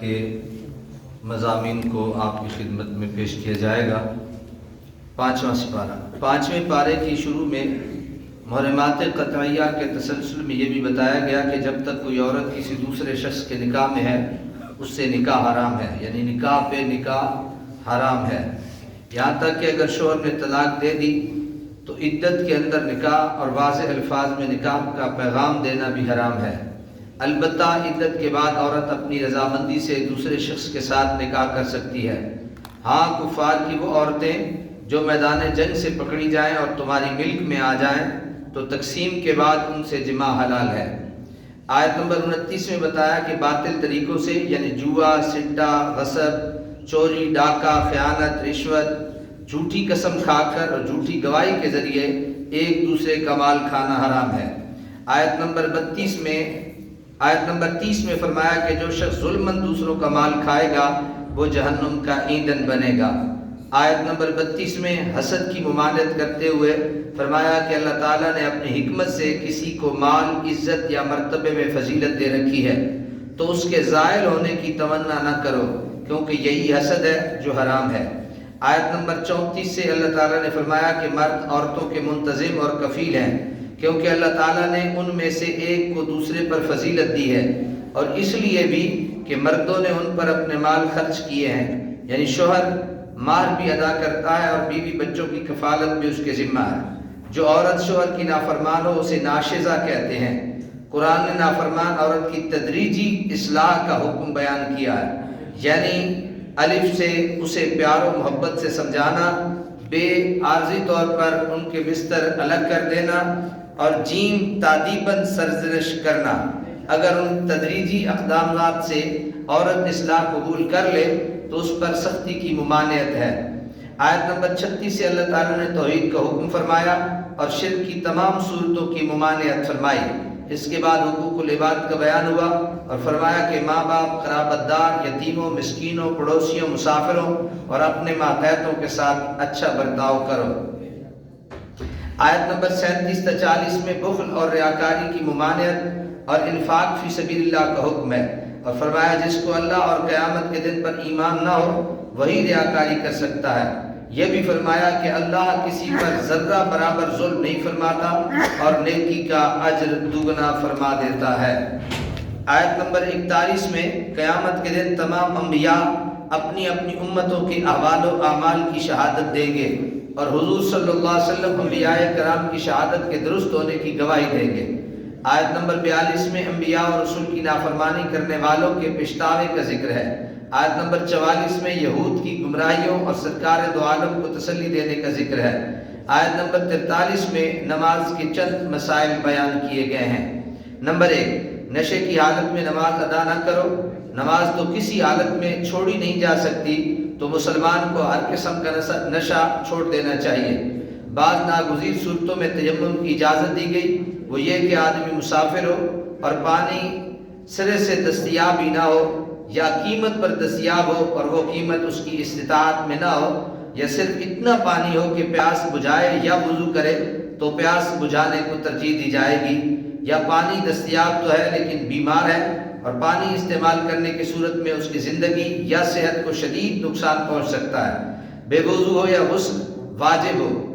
کے مضامین کو آپ کی خدمت میں پیش کیا جائے گا۔ پانچواں سپارہ۔ پانچویں پارے کی شروع میں محرمات قطعیہ کے تسلسل میں یہ بھی بتایا گیا کہ جب تک کوئی عورت کسی دوسرے شخص کے نکاح میں ہے، اس سے نکاح حرام ہے۔ یعنی نکاح پہ نکاح حرام ہے۔ یہاں تک کہ اگر شوہر نے طلاق دے دی تو عدت کے اندر نکاح اور واضح الفاظ میں نکاح کا پیغام دینا بھی حرام ہے۔ البتہ عدت کے بعد عورت اپنی رضامندی سے دوسرے شخص کے ساتھ نکاح کر سکتی ہے۔ ہاں کفار کی وہ عورتیں جو میدان جنگ سے پکڑی جائیں اور تمہاری ملک میں آ جائیں، تو تقسیم کے بعد ان سے جمع حلال ہے۔ آیت نمبر انتیس میں بتایا کہ باطل طریقوں سے یعنی جوا سٹا غصب، چوری، ڈاکہ، خیانت، رشوت، جھوٹی قسم کھا کر اور جھوٹی گواہی کے ذریعے ایک دوسرے کا مال کھانا حرام ہے۔ آیت نمبر بتیس میں آیت نمبر تیس میں فرمایا کہ جو شخص ظلمن دوسروں کا مال کھائے گا، وہ جہنم کا ایندھن بنے گا۔ آیت نمبر بتیس میں حسد کی ممانت کرتے ہوئے فرمایا کہ اللہ تعالیٰ نے اپنی حکمت سے کسی کو مال، عزت یا مرتبے میں فضیلت دے رکھی ہے۔ تو اس کے زائل ہونے کی تمنا نہ کرو، کیونکہ یہی حسد ہے جو حرام ہے۔ آیت نمبر چونتیس سے اللہ تعالیٰ نے فرمایا کہ مرد عورتوں کے منتظم اور کفیل ہیں۔ کیونکہ اللہ تعالیٰ نے ان میں سے ایک کو دوسرے پر فضیلت دی ہے اور اس لیے بھی کہ مردوں نے ان پر اپنے مال خرچ کیے ہیں۔ یعنی شوہر مال بھی ادا کرتا ہے اور بیوی بچوں کی کفالت بھی اس کے ذمہ ہے۔ جو عورت شوہر کی نافرمان ہو اسے ناشزہ کہتے ہیں۔ قرآن نے نافرمان عورت کی تدریجی اصلاح کا حکم بیان کیا ہے۔ یعنی الف سے اسے پیار و محبت سے سمجھانا، بے عارضی طور پر ان کے بستر الگ کر دینا اور جیم تعدیباً سرزنش کرنا۔ اگر ان تدریجی اقدامات سے عورت اصلاح قبول کر لے، تو اس پر سختی کی ممانعت ہے۔ آیت نمبر چھتیس سے اللہ تعالیٰ نے توحید کا حکم فرمایا اور شرک کی تمام صورتوں کی ممانعت فرمائی۔ اس کے بعد حقوق العباد کا بیان ہوا اور فرمایا کہ ماں باپ خرابت دار یتیموں، مسکینوں، پڑوسیوں، مسافروں اور اپنے ماتحتوں کے ساتھ اچھا برتاؤ کرو۔ آیت نمبر سینتیس تا چالیس میں بخل اور ریاکاری کی ممانعت اور انفاق فی سبیل اللہ کا حکم ہے اور فرمایا جس کو اللہ اور قیامت کے دن پر ایمان نہ ہو، وہی ریاکاری کر سکتا ہے۔ یہ بھی فرمایا کہ اللہ کسی پر ذرہ برابر ظلم نہیں فرماتا اور نیکی کا اجر دگنا فرما دیتا ہے۔ آیت نمبر اکتالیس میں قیامت کے دن تمام انبیاء اپنی اپنی امتوں کے احوال و اعمال کی شہادت دیں گے۔ اور حضور صلی اللہ علیہ وسلم انبیاء کرام کی شہادت کے درست ہونے کی گواہی دیں گے۔ آیت نمبر بیالیس میں انبیاء اور رسول کی نافرمانی کرنے والوں کے پشتاوے کا ذکر ہے۔ آیت نمبر چوالیس میں یہود کی گمراہیوں اور سرکار دو عالم کو تسلی دینے کا ذکر ہے۔ آیت نمبر ترتالیس میں نماز کے چند مسائل بیان کیے گئے ہیں۔ نمبر ایک، نشے کی حالت میں نماز ادا نہ کرو۔ نماز تو کسی حالت میں چھوڑی نہیں جا سکتی۔ تو مسلمان کو ہر قسم کا نشہ چھوڑ دینا چاہیے۔ بعض ناگزیر صورتوں میں تیمم کی اجازت دی گئی۔ وہ یہ کہ آدمی مسافر ہو اور پانی سرے سے دستیاب ہی نہ ہو یا قیمت پر دستیاب ہو اور وہ قیمت اس کی استطاعت میں نہ ہو یا صرف اتنا پانی ہو کہ پیاس بجھائے یا وضو کرے تو پیاس بجھانے کو ترجیح دی جائے گی۔ یا پانی دستیاب تو ہے لیکن بیمار ہے۔ اور پانی استعمال کرنے کی صورت میں اس کی زندگی یا صحت کو شدید نقصان پہنچ سکتا ہے۔ بے وضو ہو یا غسل واجب ہو۔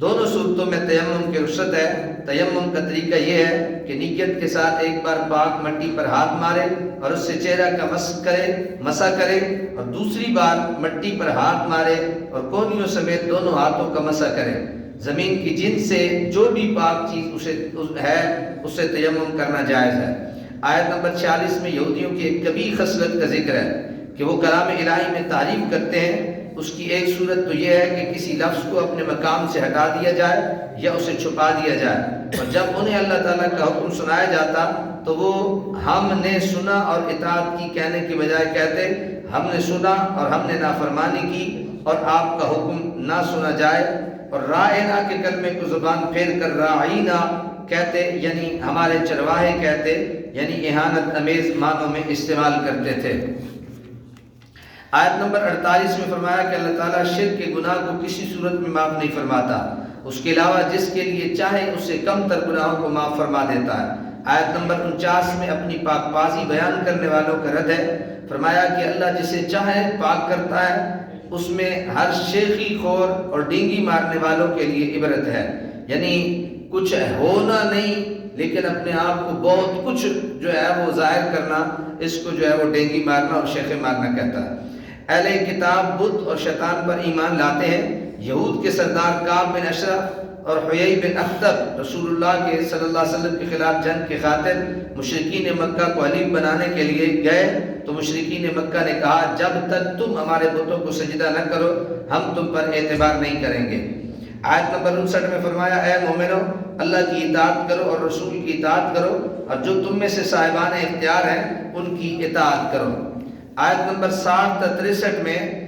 دونوں صورتوں میں تیمم کی رخصت ہے۔ تیمم کا طریقہ یہ ہے کہ نیت کے ساتھ ایک بار پاک مٹی پر ہاتھ مارے اور اس سے چہرہ کا مس کرے، مسا کرے اور دوسری بار مٹی پر ہاتھ مارے اور کونیوں سمیت دونوں ہاتھوں کا مسا کرے۔ زمین کی جن سے جو بھی پاک چیز اسے ہے، اسے تیمم کرنا جائز ہے۔ آیت نمبر چھیالیس میں یہودیوں کی ایک کبھی خصلت کا ذکر ہے کہ وہ کلام الہی میں تعریف کرتے ہیں۔ اس کی ایک صورت تو یہ ہے کہ کسی لفظ کو اپنے مقام سے ہٹا دیا جائے یا اسے چھپا دیا جائے۔ اور جب انہیں اللہ تعالیٰ کا حکم سنایا جاتا تو وہ ہم نے سنا اور اطاعت کی کہنے کی بجائے کہتے، ہم نے سنا اور ہم نے نافرمانی کی اور آپ کا حکم نہ سنا جائے۔ اور رائنا کے کلمے کو زبان پھیر کر رائنا کہتے یعنی ہمارے چرواہے کہتے یعنی احانت امیز معنوں میں استعمال کرتے تھے۔ آیت نمبر 48 میں فرمایا کہ اللہ تعالیٰ شرک کے گناہ کو کسی صورت میں معاف نہیں فرماتا۔ اس کے علاوہ جس کے لیے چاہے اس سے کم تر گناہوں کو معاف فرما دیتا ہے۔ آیت نمبر انچاس میں اپنی پاک بازی بیان کرنے والوں کا رد ہے۔ فرمایا کہ اللہ جسے چاہے پاک کرتا ہے۔ اس میں ہر شیخی خور اور ڈینگی مارنے والوں کے لیے عبرت ہے۔ یعنی کچھ ہونا نہیں، لیکن اپنے آپ کو بہت کچھ جو ہے وہ ظاہر کرنا، اس کو جو ہے وہ ڈینگی مارنا اور شیخ مارنا کہتا ہے۔ اہل کتاب بدھ اور شیطان پر ایمان لاتے ہیں۔ یہود کے سردار کعب بن اشرف اور حیئی بن اختب رسول اللہ کے صلی اللہ علیہ وسلم کے خلاف جنگ کے خاطر مشرقین مکہ کو حلیف بنانے کے لیے گئے۔ تو مشرقین مکہ نے کہا، جب تک تم ہمارے بتوں کو سجدہ نہ کرو، ہم تم پر اعتبار نہیں کریں گے۔ آیت نمبر انسٹھ میں فرمایا، اے مومنو اللہ کی اطاعت کرو اور رسول کی اطاعت کرو اور جو تم میں سے صاحبان اختیار ہیں، ان کی اطاعت کرو۔ آیت نمبر ساٹھ تریسٹھ میں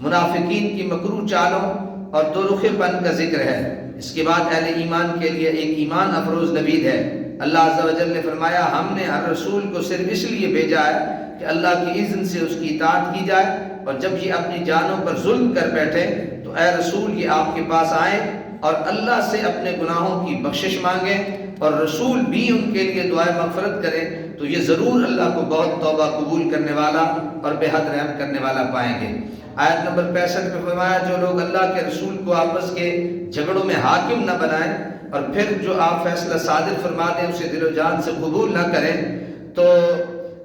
منافقین کی مکرو چالوں اور دو رخ پن کا ذکر ہے۔ اس کے بعد اہل ایمان کے لیے ایک ایمان افروز نوید ہے۔ اللہ عز و جل نے فرمایا، ہم نے ہر رسول کو صرف اس لیے بھیجا ہے کہ اللہ کی اذن سے اس کی اطاعت کی جائے اور جب یہ اپنی جانوں پر ظلم کر بیٹھے تو اے رسول یہ آپ کے پاس آئیں اور اللہ سے اپنے گناہوں کی بخشش مانگیں اور رسول بھی ان کے لیے دعائیں مغفرت کریں تو یہ ضرور اللہ کو بہت توبہ قبول کرنے والا اور بے حد رحم کرنے والا پائیں گے۔ آیت نمبر پینسٹھ میں فرمایا، جو لوگ اللہ کے رسول کو آپس کے جھگڑوں میں حاکم نہ بنائیں اور پھر جو آپ فیصلہ صادر فرما دیں، اسے دل و جان سے قبول نہ کریں، تو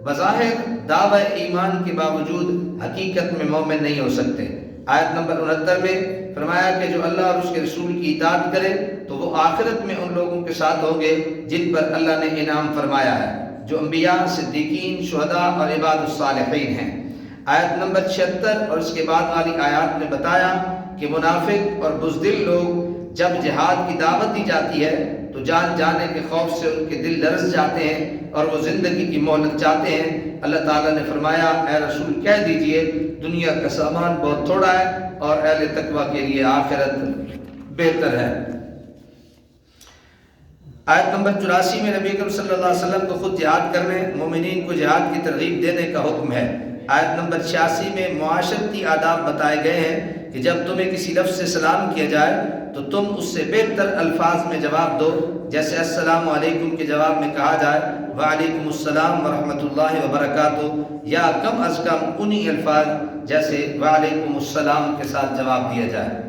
بظاہر دعوی ایمان کے باوجود حقیقت میں مومن نہیں ہو سکتے۔ آیت نمبر انہتر میں فرمایا کہ جو اللہ اور اس کے رسول کی اطاعت کرے تو وہ آخرت میں ان لوگوں کے ساتھ ہوں گے جن پر اللہ نے انعام فرمایا ہے، جو انبیاء، صدیقین، شہداء اور عباد الصالحین ہیں۔ آیت نمبر چھتر اور اس کے بعد والی آیات نے بتایا کہ منافق اور بزدل لوگ جب جہاد کی دعوت دی جاتی ہے تو جان جانے کے خوف سے ان کے دل لرز جاتے ہیں اور وہ زندگی کی مہلت چاہتے ہیں۔ اللہ تعالیٰ نے فرمایا، اے رسول، کہہ دیجیے، دنیا کا سامان بہت تھوڑا ہے اور اہل تقوی کے لیے آخرت بہتر ہے۔ آیت نمبر چوراسی میں نبی اکرم صلی اللہ علیہ وسلم کو خود جہاد کرنے، مومنین کو جہاد کی ترغیب دینے کا حکم ہے۔ آیت نمبر چھیاسی میں معاشرتی آداب بتائے گئے ہیں۔ کہ جب تمہیں کسی لفظ سے سلام کیا جائے تو تم اس سے بہتر الفاظ میں جواب دو، جیسے السلام علیکم کے جواب میں کہا جائے، وعلیکم السلام ورحمۃ اللہ وبرکاتہ، یا کم از کم انہی الفاظ جیسے وعلیکم السلام کے ساتھ جواب دیا جائے۔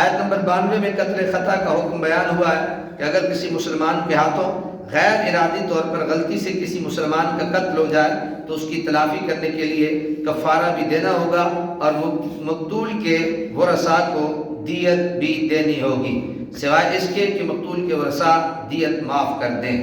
آیت نمبر بانوے میں قتل خطا کا حکم بیان ہوا ہے۔ کہ اگر کسی مسلمان کے ہاتھوں غیر ارادی طور پر غلطی سے کسی مسلمان کا قتل ہو جائے تو اس کی تلافی کرنے کے لیے کفارہ بھی دینا ہوگا اور مقتول کے ورثاء کو دیت بھی دینی ہوگی۔ سوائے اس کے کہ مقتول کے ورثاء دیت معاف کر دیں۔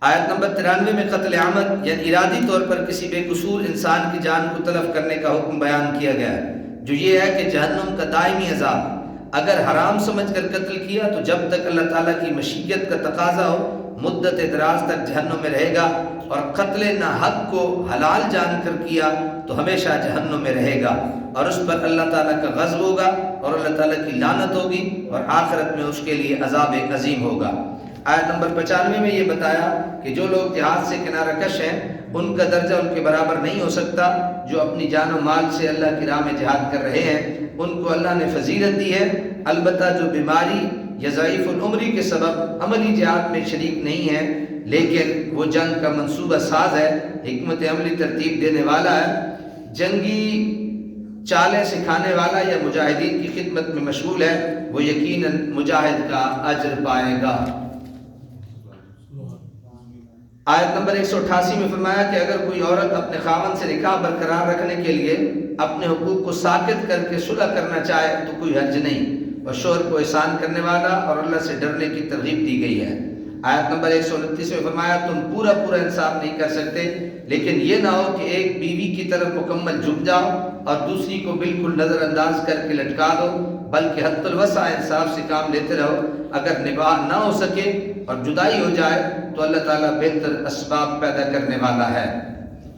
آیت نمبر ترانوے میں قتل عامد یعنی ارادی طور پر کسی بے قصور انسان کی جان کو تلف کرنے کا حکم بیان کیا گیا ہے۔ جو یہ ہے کہ جہنم کا دائمی عذاب اگر حرام سمجھ کر قتل کیا تو جب تک اللہ تعالیٰ کی مشیت کا تقاضا ہو، مدت دراز تک جہنم میں رہے گا اور قتل نہ حق کو حلال جان کر کیا تو ہمیشہ جہنم میں رہے گا۔ اور اس پر اللہ تعالیٰ کا غضب ہوگا اور اللہ تعالیٰ کی لانت ہوگی اور آخرت میں اس کے لیے عذاب عظیم ہوگا۔ آیت نمبر پچانوے میں یہ بتایا کہ جو لوگ جہاد سے کنارہ کش ہیں، ان کا درجہ ان کے برابر نہیں ہو سکتا۔ جو اپنی جان و مال سے اللہ کی راہ میں جہاد کر رہے ہیں، ان کو اللہ نے فضیلت دی ہے۔ البتہ جو بیماری یا ضعیف العمری کے سبب عملی جہاد میں شریک نہیں ہے، لیکن وہ جنگ کا منصوبہ ساز ہے، حکمت عملی ترتیب دینے والا ہے۔ جنگی چالیں سکھانے والا یا مجاہدین کی خدمت میں مشغول ہے، وہ یقیناً مجاہد کا اجر پائے گا۔ آیت نمبر ایک سو اٹھاسی میں فرمایا کہ اگر کوئی عورت اپنے خاون سے نکاح برقرار رکھنے کے لیے اپنے حقوق کو ساکت کر کے صلح کرنا چاہے تو کوئی حرج نہیں۔ اور شوہر کو احسان کرنے والا اور اللہ سے ڈرنے کی ترغیب دی گئی ہے۔ آیت نمبر ایک سو انتیس میں فرمایا، تم پورا پورا انصاف نہیں کر سکتے، لیکن یہ نہ ہو کہ ایک بیوی کی طرف مکمل جھک جاؤ اور دوسری کو بالکل نظر انداز کر کے لٹکا دو، بلکہ حت الوسع انصاف سے کام لیتے رہو۔ اگر نباہ نہ ہو سکے اور جدائی ہو جائے تو اللہ تعالیٰ بہتر اسباب پیدا کرنے والا ہے۔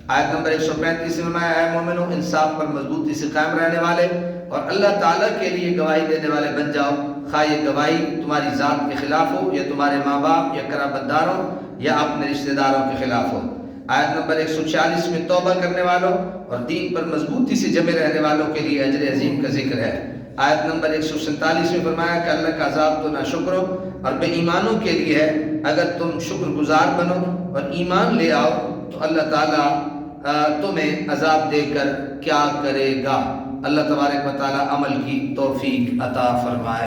آیت نمبر ایک سو پینتیس میں اے مومنو انصاف پر مضبوطی سے قائم رہنے والے اور اللہ تعالیٰ کے لیے گواہی دینے والے بن جاؤ۔ خواہ یہ گواہی تمہاری ذات کے خلاف ہو یا تمہارے ماں باپ یا قرابت داروں یا اپنے رشتہ داروں کے خلاف ہو۔ آیت نمبر ایک سو چالیس میں توبہ کرنے والوں اور دین پر مضبوطی سے جمے رہنے والوں کے لیے اجر عظیم کا ذکر ہے۔ آیت نمبر ایک سو سینتالیس میں فرمایا کہ اللہ کا عذاب تو نہ شکر اور بے ایمانوں کے لیے ہے اگر تم شکر گزار بنو اور ایمان لے آؤ، تو اللہ تعالیٰ تمہیں عذاب دے کر کیا کرے گا؟ اللہ تبارک و تعالیٰ عمل کی توفیق عطا فرمائے۔